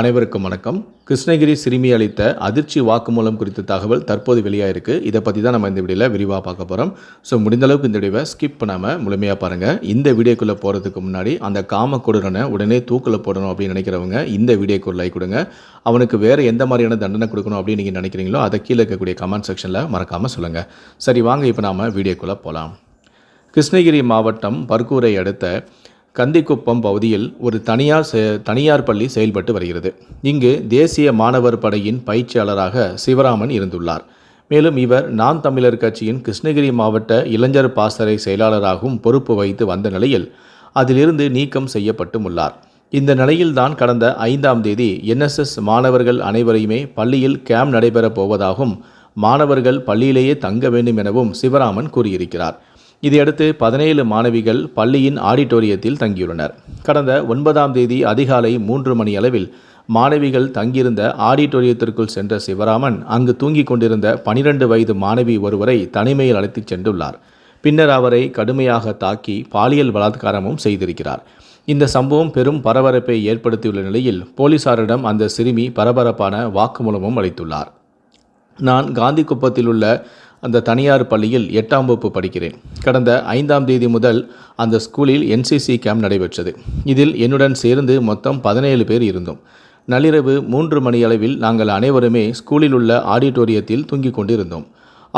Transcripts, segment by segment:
அனைவருக்கும் வணக்கம். கிருஷ்ணகிரி சிறுமி அளித்த அதிர்ச்சி வாக்குமூலம் குறித்த தகவல் தற்போது வெளியாயிருக்கு. இதை பற்றி தான் நம்ம இந்த வீடியோவில் விரிவாக பார்க்க போகிறோம் ஸோ முடிந்த அளவுக்கு இந்த வீடியோவை ஸ்கிப் பண்ணாமல் முழுமையாக பாருங்கள் இந்த வீடியோக்குள்ளே போகிறதுக்கு முன்னாடி அந்த காம கொடுறனை உடனே தூக்கில் போடணும் அப்படின்னு நினைக்கிறவங்க இந்த வீடியோக்கு லைக் கொடுங்க. அவனுக்கு வேறு எந்த மாதிரியான தண்டனை கொடுக்கணும் அப்படின்னு நீங்கள் நினைக்கிறீங்களோ அதை கீழே இருக்கக்கூடிய கமெண்ட் செக்ஷனில் மறக்காமல் சொல்லுங்கள் சரி வாங்க இப்போ நாம் வீடியோக்குள்ளே போகலாம் கிருஷ்ணகிரி மாவட்டம் பர்கூரை அடுத்த கந்திக்குப்பம் பகுதியில் ஒரு தனியார் செ- தனியார் பள்ளி செயல்பட்டு வருகிறது. இங்கு தேசிய மாணவர் படையின் பயிற்சியாளராக சிவராமன் இருந்துள்ளார். மேலும் இவர் நாம் தமிழர் கட்சியின் கிருஷ்ணகிரி மாவட்ட இளைஞர் பாசறை செயலாளராகவும் பொறுப்பு வைத்து வந்த நிலையில் அதிலிருந்து நீக்கம் செய்யப்பட்டும் உள்ளார். இந்த நிலையில்தான் கடந்த ஐந்தாம் தேதி என்எஸ்எஸ் மாணவர்கள் அனைவரையுமே பள்ளியில் கேம்ப் நடைபெறப் போவதாகவும் மாணவர்கள் பள்ளியிலேயே தங்க வேண்டும் எனவும் சிவராமன் கூறியிருக்கிறார். இதையடுத்து பதினேழு மாணவிகள் பள்ளியின் ஆடிட்டோரியத்தில் தங்கியுள்ளனர். கடந்த ஒன்பதாம் தேதி அதிகாலை மூன்று மணி அளவில் மாணவிகள் தங்கியிருந்த ஆடிட்டோரியத்திற்குள் சென்ற சிவராமன் அங்கு தூங்கிக் கொண்டிருந்த பனிரெண்டு வயது மாணவி ஒருவரை தனிமையில் அழைத்துச் சென்றுள்ளார். பின்னர் அவரை கடுமையாக தாக்கி பாலியல் பலாத்காரமும் செய்திருக்கிறார். இந்த சம்பவம் பெரும் பரபரப்பை ஏற்படுத்தியுள்ள நிலையில் போலீசாரிடம் அந்த சிறுமி பரபரப்பான வாக்குமூலமும் அளித்துள்ளார். நான் காந்தி குப்பத்தில் உள்ள அந்த தனியார் பள்ளியில் எட்டாம் வகுப்பு படிக்கிறேன். கடந்த ஐந்தாம் தேதி முதல் அந்த ஸ்கூலில் என்சிசி கேம்ப் நடைபெற்றது. இதில் என்னுடன் சேர்ந்து மொத்தம் பதினேழு பேர் இருந்தோம். நள்ளிரவு மூன்று மணி அளவில் நாங்கள் அனைவருமே ஸ்கூலில் உள்ள ஆடிட்டோரியத்தில் தூங்கிக் கொண்டிருந்தோம்.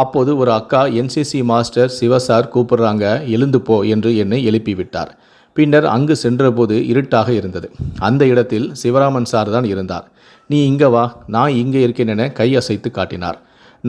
அப்போது ஒரு அக்கா என்சிசி மாஸ்டர் சிவசார் கூப்பிடுறாங்க எழுந்து போ என்று என்னை எழுப்பிவிட்டார். பின்னர் அங்கு சென்றபோது இருட்டாக இருந்தது. அந்த இடத்தில் சிவராமன் சார் தான் இருந்தார். நீ இங்கே வா நான் இங்கே இருக்கேன் என கை அசைத்து காட்டினார்.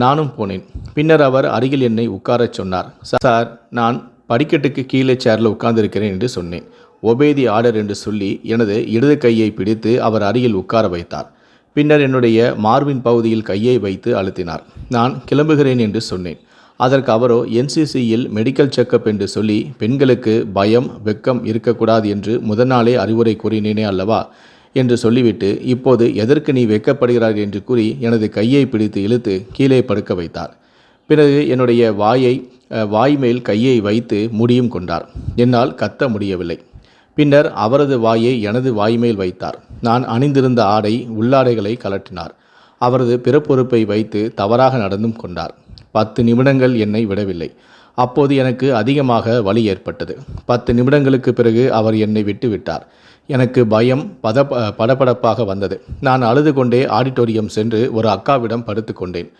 நானும் போனேன். பின்னர் அவர் அருகில் என்னை உட்காரச் சொன்னார். சார் நான் படிக்கட்டுக்கு கீழே சேரில் உட்கார்ந்திருக்கிறேன் என்று சொன்னேன். ஒபேதி ஆர்டர் என்று சொல்லி எனது இடது கையை பிடித்து அவர் அருகில் உட்கார வைத்தார். பின்னர் என்னுடைய மார்பின் பகுதியில் கையை வைத்து அழுத்தினார். நான் கிளம்புகிறேன் என்று சொன்னேன். அதற்கு அவரோ என்சிசியில் மெடிக்கல் செக்கப் என்று சொல்லி பெண்களுக்கு பயம் வெக்கம் இருக்கக்கூடாது என்று முதல் நாளே அறிவுரை கூறினேனே அல்லவா? என்று சொல்லிவிட்டு இப்போது எதற்கு நீ வெக்கப்படுகிறார் என்று கூறி எனது கையை பிடித்து இழுத்து கீழே படுக்க வைத்தார். பிறகு என்னுடைய வாயை வாய் மேல் கையை வைத்து முடியும் கொண்டார். என்னால் கத்த முடியவில்லை. பின்னர் அவரது வாயை எனது வாய்மேல் வைத்தார். நான் அணிந்திருந்த ஆடை உள்ளாடைகளை கலட்டினார் அவரது பிறப்புறுப்பை வைத்து தவறாக நடந்தும் கொண்டார். பத்து நிமிடங்கள் என்னை விடவில்லை. அப்போது எனக்கு அதிகமாக வலி ஏற்பட்டது. பத்து நிமிடங்களுக்கு பிறகு அவர் என்னை விட்டு விட்டார் எனக்கு பயம் பத படபடப்பாக வந்தது. நான் அழுது கொண்டே ஆடிட்டோரியம் சென்று ஒரு அக்காவிடம் படுத்துக்கொண்டேன்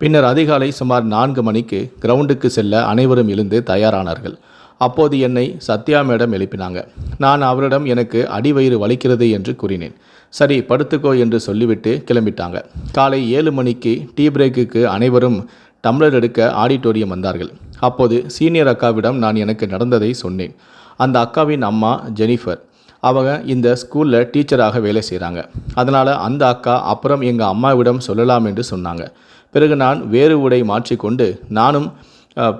பின்னர் அதிகாலை சுமார் நான்கு மணிக்கு கிரவுண்டுக்கு செல்ல அனைவரும் எழுந்து தயாரானார்கள். அப்போது என்னை சத்யா மேடம் எழுப்பினாங்க. நான் அவரிடம் எனக்கு அடிவயிறு வலிக்கிறது என்று கூறினேன். சரி படுத்துக்கோ என்று சொல்லிவிட்டு கிளம்பிட்டாங்க. காலை ஏழு மணிக்கு டீ பிரேக்குக்கு அனைவரும் டம்ளர் எடுக்க ஆடிட்டோரியம் வந்தார்கள். அப்போது சீனியர் அக்காவிடம் நான் எனக்கு நடந்ததை சொன்னேன். அந்த அக்காவின் அம்மா ஜெனிஃபர். அவங்க இந்த ஸ்கூலில் டீச்சராக வேலை செய்கிறாங்க அதனால் அந்த அக்கா அப்புறம் எங்கள் அம்மாவிடம் சொல்லலாம் என்று சொன்னாங்க. பிறகு நான் வேறு உடை மாற்றிக்கொண்டு நானும்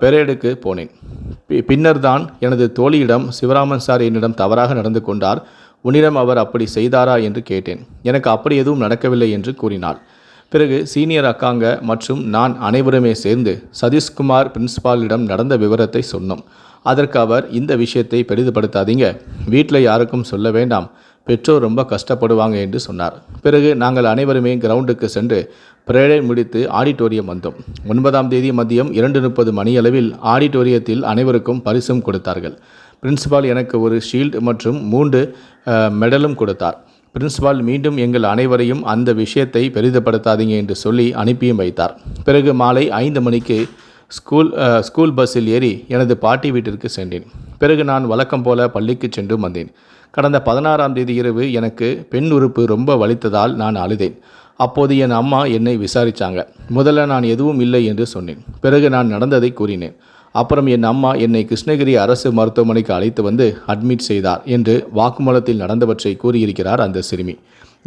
பெரேடுக்கு போனேன். பின்னர் தான் எனது தோழியிடம் சிவராமன் சார் என்னிடம் தவறாக நடந்து கொண்டார். உன்னிடம் அவர் அப்படி செய்தாரா என்று கேட்டேன். எனக்கு அப்படி எதுவும் நடக்கவில்லை என்று கூறினாள் பிறகு சீனியர் அக்காங்க மற்றும் நான் அனைவருமே சேர்ந்து சதீஷ்குமார் பிரின்ஸ்பாலிடம் நடந்த விவரத்தை சொன்னோம். அதற்கு அவர் இந்த விஷயத்தை பெரிதுபடுத்தாதீங்க. வீட்டில் யாருக்கும் சொல்ல வேண்டாம். பெற்றோர் ரொம்ப கஷ்டப்படுவாங்க என்று சொன்னார். பிறகு நாங்கள் அனைவருமே கிரவுண்டுக்கு சென்று பிரேடை முடித்து ஆடிட்டோரியம் வந்தோம். ஒன்பதாம் தேதி மதியம் இரண்டு முப்பது மணியளவில் ஆடிட்டோரியத்தில் அனைவருக்கும் பரிசும் கொடுத்தார்கள். பிரின்சிபால் எனக்கு ஒரு ஷீல்டு மற்றும் மூன்று மெடலும் கொடுத்தார். பிரின்சிபால் மீண்டும் எங்கள் அனைவரையும் அந்த விஷயத்தை பெரிதப்படுத்தாதீங்க என்று சொல்லி அனுப்பியும் வைத்தார். பிறகு மாலை ஐந்து மணிக்கு ஸ்கூல் ஸ்கூல் பஸ்ஸில் ஏறி எனது பாட்டி வீட்டிற்கு சென்றேன். பிறகு நான் வழக்கம் போல பள்ளிக்கு சென்று வந்தேன். கடந்த பதினாறாம் தேதி இரவு எனக்கு பெண் உறுப்பு ரொம்ப வலித்ததால் நான் அழுதேன். அப்போது என் அம்மா என்னை விசாரித்தாங்க முதல்ல நான் எதுவும் இல்லை என்று சொன்னேன். பிறகு நான் நடந்ததை கூறினேன். அப்புறம் என் அம்மா என்னை கிருஷ்ணகிரி அரசு மருத்துவமனைக்கு அழைத்து வந்து அட்மிட் செய்தார் என்று வாக்குமூலத்தில் நடந்தவற்றை கூறியிருக்கிறார் அந்த சிறுமி.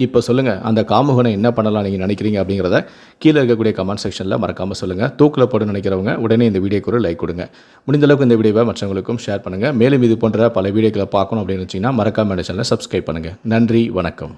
இப்போ சொல்லுங்கள் அந்த காமுகனை என்ன பண்ணலாம் நீங்கள் நினைக்கிறீங்க அப்படிங்கிறத கீழே இருக்கக்கூடிய கமெண்ட் செக்ஷனில் மறக்காமல் சொல்லுங்கள் தூக்கில் போட நினைக்கிறவங்க உடனே இந்த வீடியோக்கு ஒரு லைக் கொடுங்க. முடிந்தளவுக்கு இந்த வீடியோவை மற்றவங்களுக்கும் ஷேர் பண்ணுங்கள் மேலும் இது போன்ற பல வீடியோக்களை பார்க்கணும் அப்படின்னு வச்சிங்கன்னா மறக்காமல் சேனலை சப்ஸ்கிரைப் பண்ணுங்கள் நன்றி வணக்கம்.